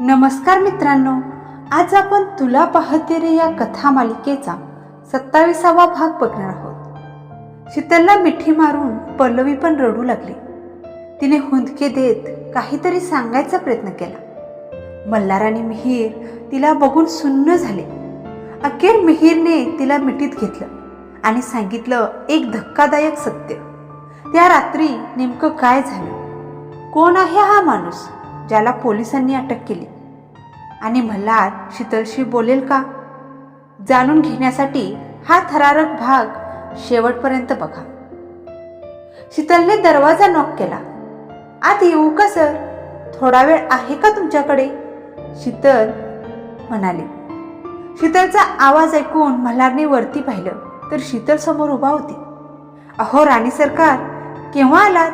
नमस्कार मित्रांनो आज आपण तुला पाहते रे या कथा मालिकेचा सत्ताविसावा भाग बघणार आहोत. शीतलला मिठी मारून पल्लवी पण रडू लागली. तिने हुंदके देत काहीतरी सांगायचा प्रयत्न केला. मल्हार आणि मिहीर तिला बघून सुन्न झाले. अखेर मिहीरने तिला मिठीत घेतलं आणि सांगितलं एक धक्कादायक सत्य. त्या रात्री नेमकं काय झालं? कोण आहे हा माणूस? ज्याला पोलिसांनी अटक केली. आणि मल्हार शीतलशी बोलेल का? जाणून घेण्यासाठी हा थरारक भाग शेवटपर्यंत बघा. शीतलने दरवाजा नॉक केला. आत येऊ का सर? थोडा वेळ आहे का तुमच्याकडे? शीतल म्हणाले. शीतलचा आवाज ऐकून मल्हारने वरती पाहिलं तर शीतल समोर उभा होती. अहो राणी सरकार केव्हा आलात?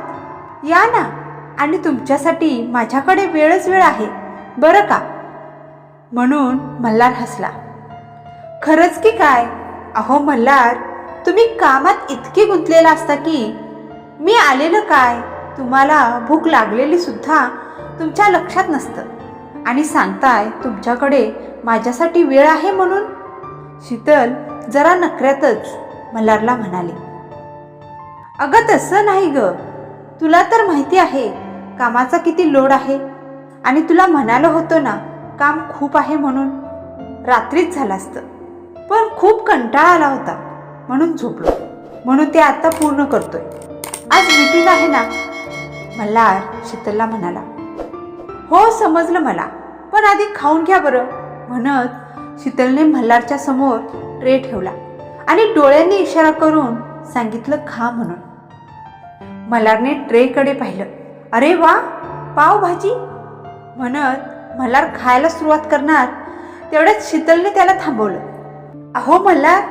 या ना. आणि तुमच्यासाठी माझ्याकडे वेळच वेळ आहे. बरं का? म्हणून मल्हार हसला. खरंच की काय? अहो मल्हार तुम्ही कामात इतके गुंतलेला असता की मी आलेलं काय? तुम्हाला भूक लागलेली सुद्धा तुमच्या लक्षात नसतं. आणि सांगताय तुमच्याकडे माझ्यासाठी वेळ आहे म्हणून? शीतल जरा नकऱ्यातच मल्हारला म्हणाले. अगं तसं नाही ग. तुला तर माहिती आहे कामाचा किती लोड आहे? आणि तुला म्हणालं होतं ना काम खूप आहे म्हणून. रात्रीच झालं असतं. पण खूप कंटाळा आला होता. म्हणून झोपलो. म्हणून ते आता पूर्ण करतोय. आज मीटिंग आहे ना? मल्हार शीतलला म्हणाला. हो समजलं मला. पण आधी खाऊन घ्या बरं. म्हणत शीतलने मल्हारच्या समोर ट्रे ठेवला आणि डोळ्यांनी इशारा करून सांगितलं खा म्हणून. मल्हारने ट्रेकडे पाहिलं. अरे वा पावभाजी? म्हणत मल्हार खायला सुरुवात करणार तेवढ्यात शीतलने त्याला थांबवलं. अहो मल्हार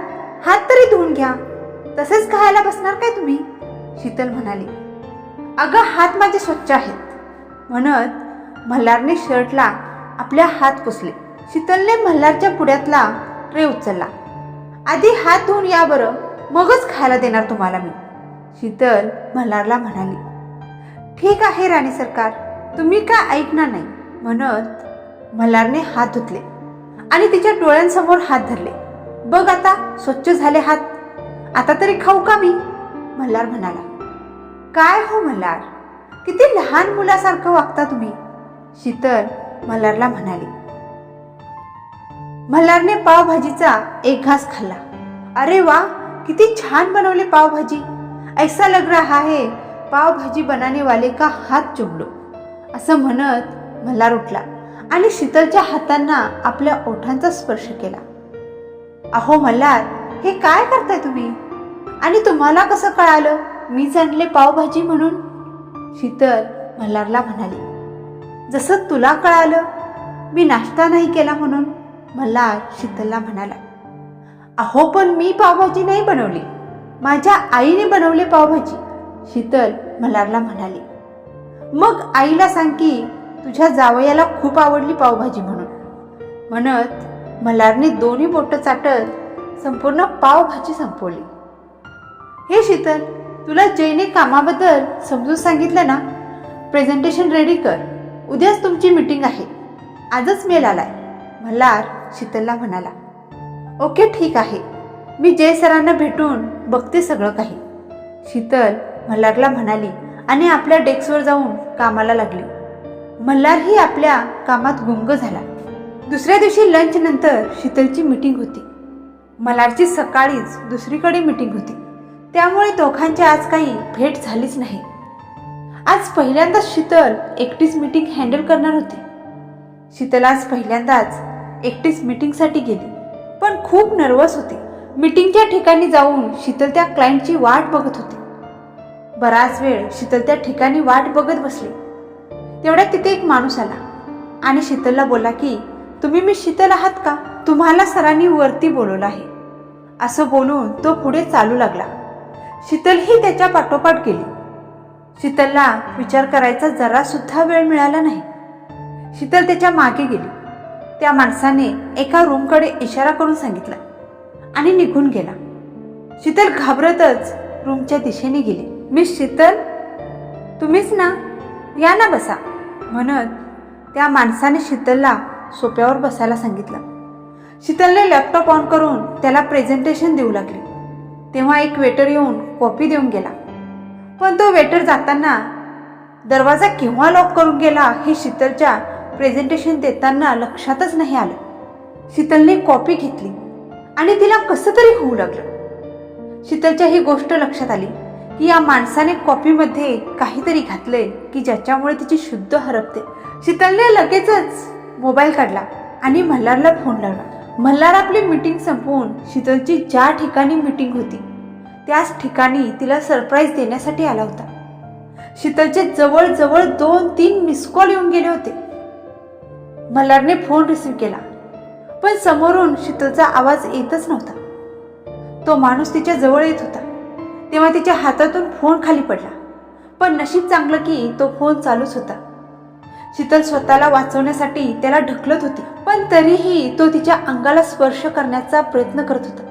हात तरी धुवून घ्या. तसेच खायला बसणार काय तुम्ही? शीतल म्हणाली. अगं हात माझे स्वच्छ आहेत. म्हणत मल्हारने शर्टला आपल्या हात पुसले. शीतलने मल्हारच्या पुड्यातला ट्रे उचलला. आधी हात धुवून या बरं मगच खायला देणार तुम्हाला मी. शीतल मल्हारला म्हणाली. ठीक आहे राणी सरकार. तुम्ही का ऐकणार नाही? म्हणत मल्हारने हात धुतले आणि तिच्या डोळ्यांसमोर हात धरले. बघ आता स्वच्छ झाले हात. आता तरी खाऊ का मी? मल्हार म्हणाला. काय हो मल्हार? किती लहान मुलासारखं वागता तुम्ही? शीतल मल्हारला म्हणाली. मल्हारने पावभाजीचा एक घास खाल्ला. अरे वा किती छान बनवले पावभाजी. ऐसा लग रहा है पावभाजी बनाने वाले का हात चुबलो? असं म्हणत मल्हार उठला आणि शीतलच्या हातांना आपल्या ओठांचा स्पर्श केला. अहो मल्हार हे काय करताय तुम्ही? आणि तुम्हाला कसं कळालं? मी आणले पावभाजी म्हणून? शीतल मल्हारला म्हणाली जसं तुला कळालं मी नाश्ता नाही केला म्हणून? मल्हार शीतलला म्हणाला अहो पण मी पावभाजी नाही बनवली. माझ्या आईने बनवले पावभाजी. शीतल मल्हारला म्हणाली मग आईला सांग की तुझ्या जावयाला खूप आवडली पावभाजी म्हणून. म्हणत मल्हारने दोन्ही बोटं चाटत संपूर्ण पावभाजी संपवली. हे शीतल तुला जयने कामाबद्दल समजून सांगितलं ना? प्रेझेंटेशन रेडी कर. उद्याच तुमची मीटिंग आहे. आजच मेल आलाय. मल्हार शीतलला म्हणाला ओके ठीक आहे. मी जय सरांना भेटून बघते सगळं काही. शीतल मल्हारला म्हणाली आणि आपल्या डेस्कवर जाऊन कामाला लागली. मल्हारही आपल्या कामात गुंग झाला. दुसऱ्या दिवशी लंच नंतर शीतलची मीटिंग होती. मल्हारची सकाळीच दुसरीकडे मीटिंग होती. त्यामुळे दोघांची आज काही भेट झालीच नाही. आज पहिल्यांदाच शीतल एकटीच मीटिंग हँडल करणार होती. शीतल आज पहिल्यांदाच एकटीच मीटिंगसाठी गेली. पण खूप नर्वस होती. मीटिंगच्या ठिकाणी जाऊन शीतल त्या क्लायंटची वाट बघत होती. बराच वेळ शीतल त्या ठिकाणी वाट बघत बसली. तेवढ्यात तिथे एक माणूस आला आणि शीतलला बोला की तुम्ही मी शीतल आहात का? तुम्हाला सरांनी वरती बोलवलं आहे. असं बोलून तो पुढे चालू लागला. शीतलही त्याच्या पाठोपाठ गेली. शीतलला विचार करायचा जरा सुद्धा वेळ मिळाला नाही. शीतल त्याच्यामागे गेली. त्या माणसाने एका रूमकडे इशारा करून सांगितला आणि निघून गेला. शीतल घाबरतच रूमच्या दिशेने गेली. मिस शीतल. तुम्हीच ना? या ना बसा. म्हणत त्या माणसाने शीतलला सोप्यावर बसायला सांगितलं. शीतलने लॅपटॉप ऑन करून त्याला प्रेझेंटेशन देऊ लागले. तेव्हा एक वेटर येऊन कॉपी देऊन गेला. पण तो वेटर जाताना दरवाजा केव्हा लॉक करून गेला हे शीतलच्या प्रेझेंटेशन देताना लक्षातच नाही आलं. शीतलने कॉपी घेतली आणि तिला कसं तरी होऊ लागलं. शीतलच्या ही गोष्ट लक्षात आली. की या माणसाने कॉपीमध्ये काहीतरी घातलंय की ज्याच्यामुळे तिची शुद्ध हरपते. शीतलने लगेचच मोबाईल काढला आणि मल्हारला फोन लावला. मल्हार आपली मीटिंग संपवून शीतलची ज्या ठिकाणी मीटिंग होती त्याच ठिकाणी तिला सरप्राईज देण्यासाठी आला होता. शीतलचे जवळजवळ दोन तीन मिस कॉल येऊन गेले होते. मल्हारने फोन रिसीव्ह केला पण समोरून शीतलचा आवाज येतच नव्हता. तो माणूस तिच्या जवळ येत होता. तेव्हा तिच्या हातातून फोन खाली पडला. पण नशीब चांगलं की तो फोन चालूच होता. शीतल स्वतःला वाचवण्यासाठी त्याला ढकलत होती पण तरीही तो तिच्या अंगाला स्पर्श करण्याचा प्रयत्न करत होता.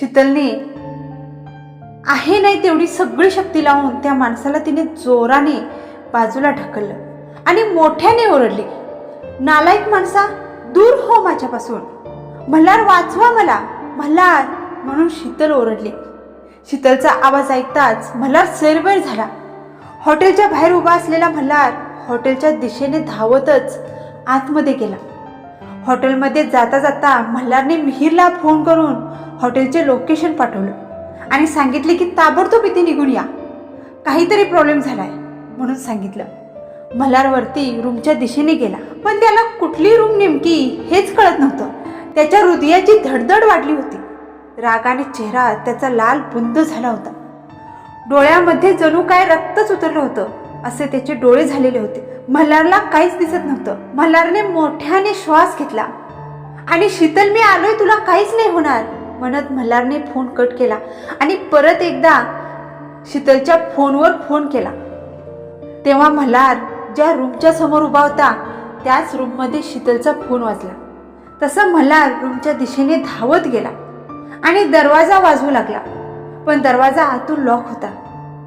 शीतलने आहे नाही तेवढी सगळी शक्ती लावून त्या माणसाला तिने जोराने बाजूला ढकललं आणि मोठ्याने ओरडली नालायक माणसा दूर हो माझ्यापासून. मल्हार वाचवा मला. मल्हार म्हणून शीतल ओरडली. शीतलचा आवाज ऐकताच मल्हार सैरवेळ झाला. हॉटेलच्या बाहेर उभा असलेला मल्हार हॉटेलच्या दिशेने धावतच आतमध्ये गेला. हॉटेलमध्ये जाता जाता मल्हारने मिहीरला फोन करून हॉटेलचे लोकेशन पाठवलं आणि सांगितले की ताबडतोब इथे निघून या. काहीतरी प्रॉब्लेम झालाय म्हणून सांगितलं. मल्हारवरती रूमच्या दिशेने गेला. पण त्याला कुठली रूम नेमकी हेच कळत नव्हतं. त्याच्या हृदयाची धडधड वाढली होती. रागाने चेहरा त्याचा लाल बुंद झाला होता. डोळ्यामध्ये जणू काय रक्तच उतरलं होतं असे त्याचे डोळे झालेले होते. मल्हारला काहीच दिसत नव्हतं. मल्हारने मोठ्याने श्वास घेतला. आणि शीतल मी आलोय तुला काहीच नाही होणार. म्हणत मल्हारने फोन कट केला आणि परत एकदा शीतलच्या फोनवर फोन केला. तेव्हा मल्हार ज्या रूमच्या समोर उभा होता त्याच रूममध्ये शीतलचा फोन वाजला. तसं मल्हार रूमच्या दिशेने धावत गेला. आणि दरवाजा वाजवू लागला. पण दरवाजा आतून लॉक होता.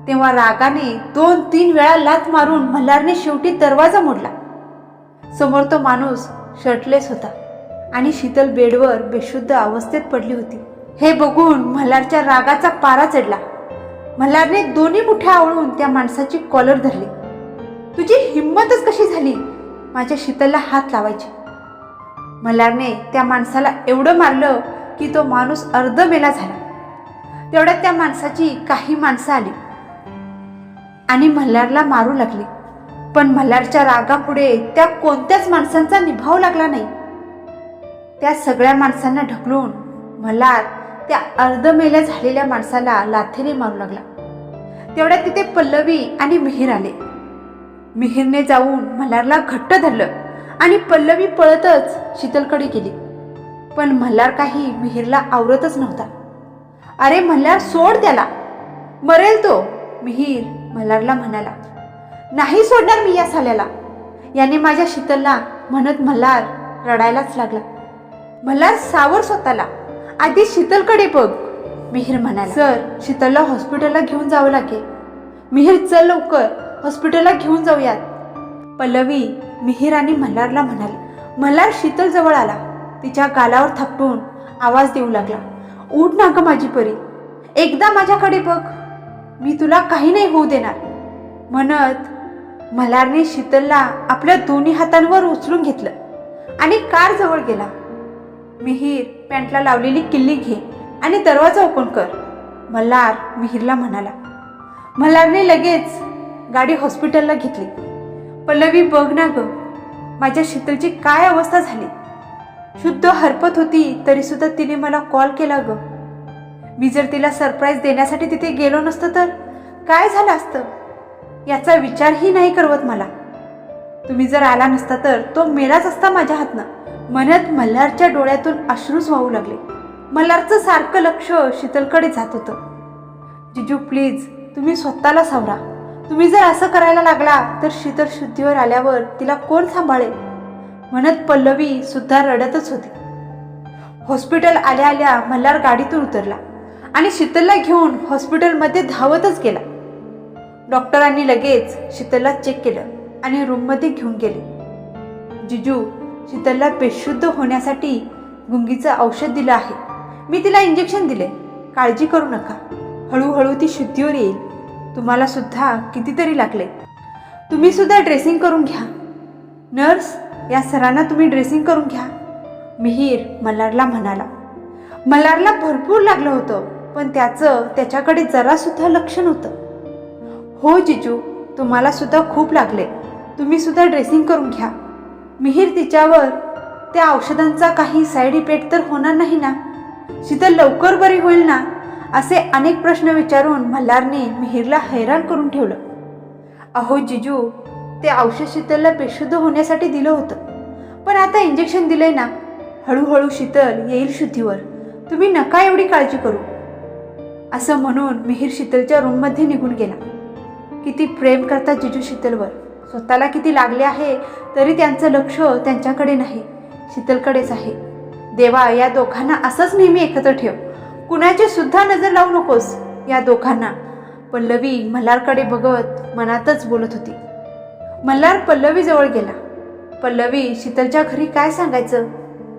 तेव्हा रागाने दोन तीन वेळा लात मारून मल्हारने शेवटी दरवाजा मोडला. समोर तो माणूस शर्टलेस होता आणि शीतल बेडवर बेशुद्ध अवस्थेत पडली होती. हे बघून मल्हारच्या रागाचा पारा चढला. मल्हारने दोन्ही मुठ्या आवळून त्या माणसाची कॉलर धरली. तुझी हिंमतच कशी झाली? माझ्या शीतलला हात लावायची. मल्हारने त्या माणसाला एवढं मारलं की तो माणूस अर्ध मेला झाला. तेवढ्यात त्या माणसाची काही माणसं आली. आणि मल्हारला मारू लागली. पण मल्हारच्या रागापुढे त्या कोणत्याच माणसांचा निभाव लागला नाही. त्या सगळ्या माणसांना ढकलून मल्हार त्या अर्धमेल्या झालेल्या माणसाला लाथेने मारू लागला. तेवढ्यात तिथे पल्लवी आणि मिहीर आले. मिहीरने जाऊन मल्हारला घट्ट धरलं आणि पल्लवी पळतच शीतलकडे गेली. पण मल्हार काही मिहीरला आवरतच नव्हता. अरे मल्हार सोड त्याला. मरेल तो मिहीर मल्हारला म्हणाला. नाही सोडणार मी या साल्याला. याने माझ्या शीतलला म्हणत मल्हार रडायलाच लागला. मल्हार सावर स्वतःला. आधी शीतलकडे बघ मिहीर म्हणाला. सर शीतलला हॉस्पिटलला घेऊन जावं लागेल. मिहीर चल लवकर हॉस्पिटलला घेऊन जाऊयात. पल्लवी मिहीर आणि मल्हारला म्हणाली. मल्हार शीतल जवळ आला. तिच्या गालावर थपटून आवाज देऊ लागला. उठ ना ग माझी परी. एकदा माझ्याकडे बघ. मी तुला काही नाही होऊ देणार. म्हणत मल्हारने शीतलला आपल्या दोन्ही हातांवर उचलून घेतलं आणि कार जवळ गेला. मिहीर पॅन्टला लावलेली किल्ली घे आणि दरवाजा ओपन कर मल्हार मिहीरला म्हणाला. मल्हारने लगेच गाडी हॉस्पिटलला घेतली. पल्लवी बघ ना ग माझ्या शीतलची काय अवस्था झाली? शुद्ध हरपत होती तरी सुद्धा तिने मला कॉल केला ग. मी जर तिला सरप्राईज देण्यासाठी तिथे गेलो नसतं तर काय झालं असतं? याचा विचारही नाही करवत मला. तुम्ही जर आला नसता तर तो मेलाच असता माझ्या हातनं. म्हणत मल्हारच्या डोळ्यातून अश्रूच वाहू लागले. मल्हारचं सारखं लक्ष शीतलकडे जात होतं. जिजू प्लीज तुम्ही स्वतःला सावरा. तुम्ही जर असं करायला लागला तर शीतल शुद्धीवर आल्यावर तिला कोण सांभाळेल? म्हणत पल्लवी सुद्धा रडतच होती. हॉस्पिटल आल्या आल्या मल्हार गाडीतून उतरला आणि शीतलला घेऊन हॉस्पिटलमध्ये धावतच गेला. डॉक्टरांनी लगेच शीतलला चेक केलं आणि रूममध्ये घेऊन गेले. जिजू शीतलला बेशुद्ध होण्यासाठी गुंगीचं औषध दिलं आहे. मी तिला इंजेक्शन दिले. काळजी करू नका. हळूहळू ती शुद्धीवर येईल. तुम्हाला सुद्धा कितीतरी लागले. तुम्ही सुद्धा ड्रेसिंग करून घ्या. नर्स या सरांना तुम्ही ड्रेसिंग करून घ्या. मिहीर मल्हारला म्हणाला. मल्हारला भरपूर लागलं होतं पण त्याचं त्याच्याकडे जरासुद्धा लक्ष नव्हतं. हो जिजू तुम्हाला सुद्धा खूप लागले. तुम्ही सुद्धा ड्रेसिंग करून घ्या. मिहीर तिच्यावर त्या औषधांचा काही साईड इफेक्ट तर होणार नाही ना? शीतल लवकर बरी होईल ना? असे अनेक प्रश्न विचारून मल्हारने मिहीरला हैराण करून ठेवलं. अहो जिजू ते औषध शीतलला बेशुद्ध होण्यासाठी दिलं होतं. पण आता इंजेक्शन दिलंय ना हळूहळू शीतल येईल शुद्धीवर. तुम्ही नका एवढी काळजी करू. असं म्हणून मिहीर शीतलच्या रूममध्ये निघून गेला. किती प्रेम करतात जिजू शीतलवर. स्वतःला किती लागले आहे तरी त्यांचं लक्ष त्यांच्याकडे नाही. शीतलकडेच आहे. देवा या दोघांना असंच नेहमी एकत्र ठेव. कुणाची सुद्धा नजर लावू नकोस या दोघांना. पल्लवी मल्हारकडे बघत मनातच बोलत होती. मल्हार पल्लवीजवळ गेला. पल्लवी शीतलच्या घरी काय सांगायचं?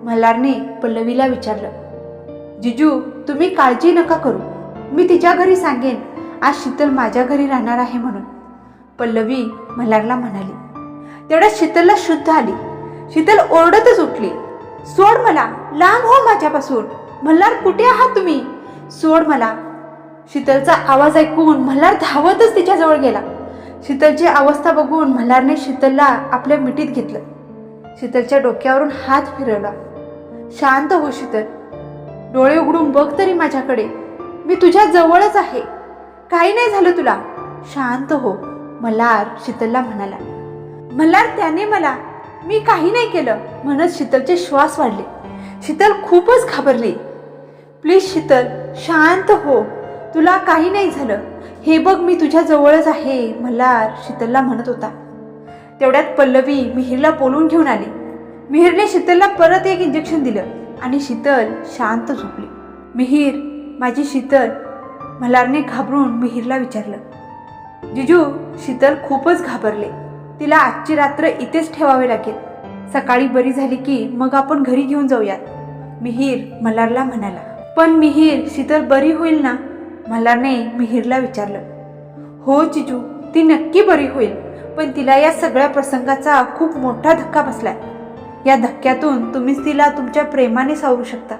मल्हारने पल्लवीला विचारलं. जिजू तुम्ही काळजी नका करू. मी तिच्या घरी सांगेन. आज शीतल माझ्या घरी राहणार आहे म्हणून. पल्लवी मल्हारला म्हणाली. तेवढ्या शीतलला शुद्ध आली. शीतल ओरडतच उठली. सोड मला लांब हो माझ्यापासून. मल्हार कुठे आहात तुम्ही? सोड मला. शीतलचा आवाज ऐकून मल्हार धावतच तिच्याजवळ गेला. शीतलची अवस्था बघून मल्हारने शीतलला आपल्या मिठीत घेतलं. शीतलच्या डोक्यावरून हात फिरवला. शांत हो शीतल. डोळे उघडून बघ तरी माझ्याकडे. मी तुझ्या जवळच आहे. काही नाही झालं तुला. शांत हो मल्हार शीतलला म्हणाला. मल्हार त्याने मला मी काही नाही केलं म्हणत शीतलचे श्वास वाढले. शीतल खूपच घाबरली. प्लीज शीतल शांत हो. तुला काही नाही झालं. हे बघ मी तुझ्या जवळच आहे मल्हार शीतलला म्हणत होता. तेवढ्यात पल्लवी मिहिरला बोलून घेऊन आली. मिहिरने शीतलला परत एक इंजेक्शन दिलं आणि शीतल शांत झोपली. मिहीर माझी शीतल. मल्हारने घाबरून मिहीरला विचारलं. जिजू शीतल खूपच घाबरले. तिला आजची रात्र इथेच ठेवावे लागेल. सकाळी बरी झाली की मग आपण घरी घेऊन जाऊयात. मिहीर मल्हारला म्हणाला. पण मिहीर शीतल बरी होईल ना? मल्हारने मिहीरला विचारलं. हो जिजू ती नक्की बरी होईल पण तिला या सगळ्या प्रसंगाचा खूप मोठा धक्का बसलाय. या धक्क्यातून तुम्हीच तिला तुमच्या प्रेमाने सावरू शकता.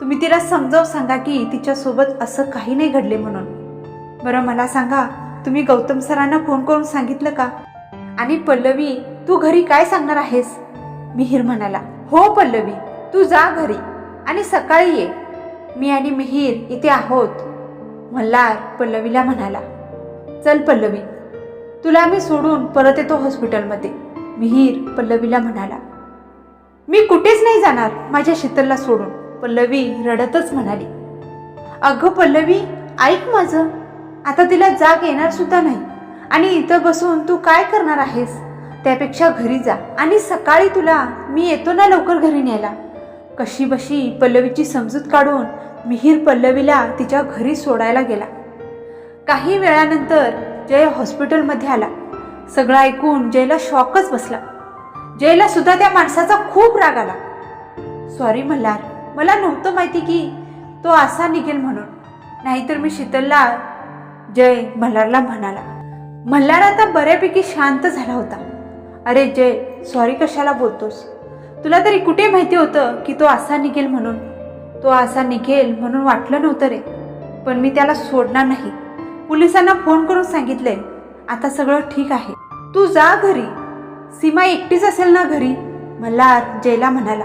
तुम्ही तिला समजावून सांगा की तिच्यासोबत असं काही नाही घडले म्हणून. बरं मला सांगा तुम्ही गौतम सरांना फोन करून सांगितलं का? आणि पल्लवी तू घरी काय सांगणार आहेस? मिहीर म्हणाला हो पल्लवी तू जा घरी आणि सकाळी ये. मी आणि मिहीर इथे आहोत. मल्हार पल्लवीला म्हणाला. चल पल्लवी तुला आम्ही सोडून परत येतो हॉस्पिटलमध्ये मिहीर पल्लवीला म्हणाला. मी कुठेच नाही जाणार माझ्या शीतलला सोडून पल्लवी रडतच म्हणाली. अगं पल्लवी ऐक माझं. आता तिला जाग येणार सुद्धा नाही. आणि इथं बसून तू काय करणार आहेस? त्यापेक्षा घरी जा आणि सकाळी तुला मी येतो ना लवकर घरी न्यायला. कशी बशी पल्लवीची समजूत काढून मिहीर पल्लवीला तिच्या घरी सोडायला गेला. काही वेळानंतर जय हॉस्पिटलमध्ये आला. सगळं ऐकून जयला शॉकच बसला. जयला सुद्धा त्या माणसाचा खूप राग आला. सॉरी मल्हार. मला नव्हतं माहिती की तो असा निघेल म्हणून. नाहीतर मी शीतलला जय मल्हारला म्हणाला. मल्हार आता बऱ्यापैकी शांत झाला होता. अरे जय सॉरी कशाला बोलतोस? तुला तरी कुठे माहिती होतं की तो असा निघेल म्हणून? तो असा निघेल म्हणून वाटलं नव्हतं रे. पण मी त्याला सोडणार नाही. पोलिसांना फोन करून सांगितलंय आता सगळं ठीक आहे. तू जा घरी. सीमा एकटीच असेल ना घरी? मल्हार जयला म्हणाला.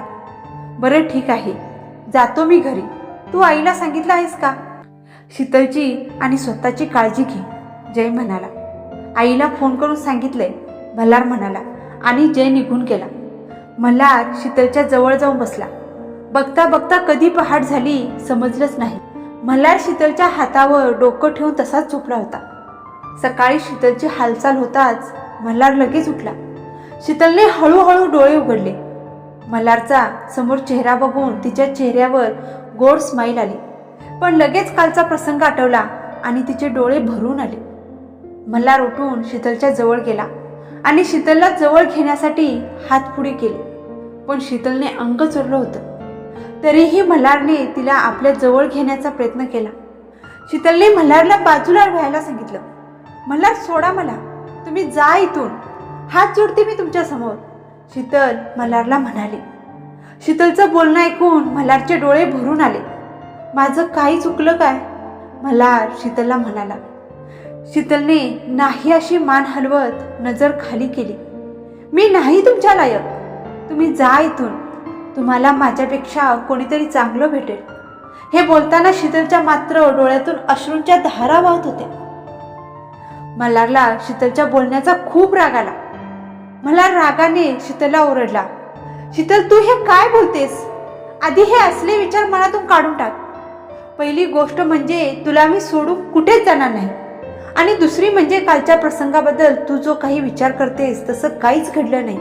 बरं ठीक आहे. जातो मी घरी. तू आईला सांगितलं आहेस का? शीतलची आणि स्वतःची काळजी घे जय म्हणाला. आईला फोन करून सांगितलंय मल्हार म्हणाला. आणि जय निघून गेला. मल्हार शीतलच्या जवळ जाऊन बसला. बघता बघता कधी पहाट झाली समजलंच नाही. मल्हार शीतलच्या हातावर डोकं ठेवून तसाच झोपला होता. सकाळी शीतलची हालचाल होताच मल्हार लगेच उठला. शीतलने हळूहळू डोळे उघडले. मल्हारचा समोर चेहरा बघून तिच्या चेहऱ्यावर गोड स्माईल आली. पण लगेच कालचा प्रसंग आठवला आणि तिचे डोळे भरून आले. मल्हार उठून शीतलच्या जवळ गेला आणि शीतलला जवळ घेण्यासाठी हात पुढे केले. पण शीतलने अंग चोरलं होतं. तरीही मल्हारने तिला आपल्या जवळ घेण्याचा प्रयत्न केला. शीतलने मल्हारला बाजूला व्हायला सांगितलं मल्हार सोडा मला. तुम्ही जा इथून. हात जोडते मी तुमच्यासमोर. शीतल मल्हारला म्हणाले. शीतलचं बोलणं ऐकून मल्हारचे डोळे भरून आले. माझं काही चुकलं काय? मल्हार शीतलला म्हणाला. शीतलने नाही अशी मान हलवत नजर खाली केली. मी नाही तुमच्या लायक. तुम्ही जा इथून. तुम्हाला माझ्यापेक्षा कोणीतरी चांगलं भेटेल. हे बोलताना शीतलच्या मात्र डोळ्यातून अश्रूंच्या धारा वाहत होत्या. मल्हारला शीतलच्या बोलण्याचा खूप राग आला. मला रागाने शीतलला ओरडला. शीतल तू हे काय बोलतेस? आधी हे असले विचार मनातून काढून टाक. पहिली गोष्ट म्हणजे तुला मी सोडून कुठेच जाणार नाही. आणि दुसरी म्हणजे कालच्या प्रसंगाबद्दल तू जो काही विचार करतेस तसं काहीच घडलं नाही.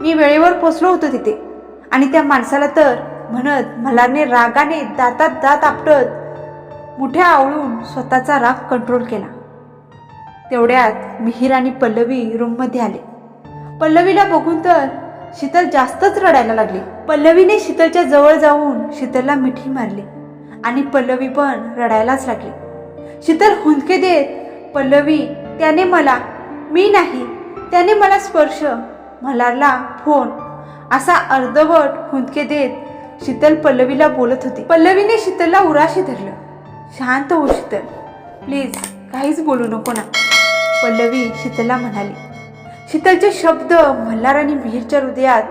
मी वेळेवर पोचलो होतो तिथे. आणि त्या माणसाला तर म्हणत मल्हारने रागाने दातात दात आपटत मुठ्या आवळून स्वतःचा राग कंट्रोल केला. तेवढ्यात मिहीर आणि पल्लवी रूममध्ये आले. पल्लवीला बघून तर शीतल जास्तच रडायला लागली. पल्लवीने शीतलच्या जवळ जाऊन शीतलला मिठी मारली आणि पल्लवी पण रडायलाच लागली. शीतल हुंदके देत पल्लवी त्याने मला मी नाही त्याने मला स्पर्श. मल्हारला फोन असा अर्धवट हुंदके देत शीतल पल्लवीला बोलत होती. पल्लवीने शीतलला उराशी धरलं. शांत हो शीतल. प्लीज काहीच बोलू नको ना. पल्लवी शीतलला म्हणाली. शीतलचे शब्द मल्हार आणि मिहीरच्या हृदयात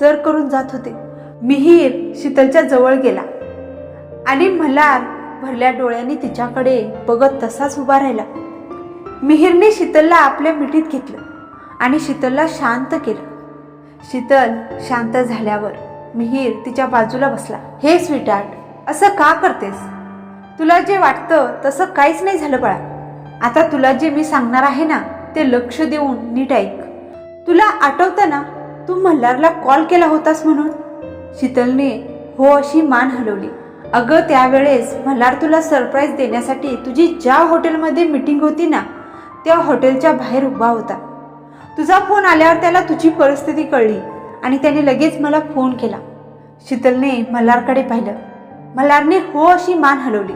जर करून जात होते. मिहीर शीतलच्या जवळ गेला. आणि मल्हार भरल्या डोळ्यांनी तिच्याकडे बघत तसाच उभा राहिला. मिहीरने शीतलला आपल्या मिठीत घेतलं आणि शीतलला शांत केलं. शीतल शांत झाल्यावर मिहीर तिच्या बाजूला बसला. हे स्वीटार्ट असं का करतेस? तुला जे वाटतं तसं काहीच नाही झालं बाळा. आता तुला जे मी सांगणार आहे ना ते लक्ष देऊन नीट ऐक. तुला आठवतं ना तू मल्हारला कॉल केला होतास म्हणून? शीतलने हो अशी मान हलवली. अगं त्यावेळेस मल्हार तुला सरप्राईज देण्यासाठी तुझी ज्या हॉटेलमध्ये मीटिंग होती ना त्या हॉटेलच्या बाहेर उभा होता. तुझा फोन आल्यावर त्याला तुझी परिस्थिती कळली आणि त्याने लगेच मला फोन केला. शीतलने मल्हारकडे पाहिलं. मल्हारने हो अशी मान हलवली.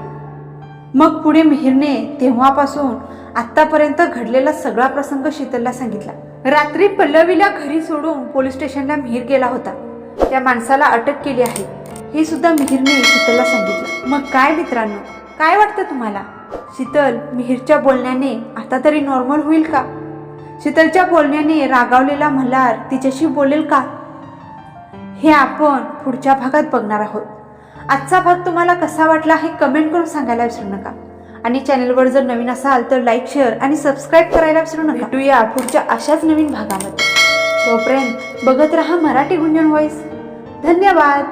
मग पुढे मिहिरने तेव्हापासून आत्तापर्यंत घडलेला सगळा प्रसंग शीतलला सांगितला. रात्री पल्लवीला घरी सोडून पोलीस स्टेशनला मिहीर गेला होता. त्या माणसाला अटक केली आहे. हे सुद्धा मिहीरने शीतलला सांगितलं. मग काय मित्रांनो? काय वाटतं तुम्हाला? शीतल मिहीरच्या बोलण्याने आता तरी नॉर्मल होईल का? शीतलच्या बोलण्याने रागावलेला मल्हार तिच्याशी बोलेल का? हे आपण पुढच्या भागात बघणार आहोत. आजचा भाग तुम्हाला कसा वाटला हे कमेंट करून सांगायला विसरू नका. आणि चॅनलवर जर नवीन असाल तर लाईक शेअर आणि सबस्क्राईब करायला विसरू नका. भेटूया पुढच्या अशाच नवीन भागामध्ये. तोपर्यंत बघत रहा मराठी गुंजन व्हॉइस धन्यवाद.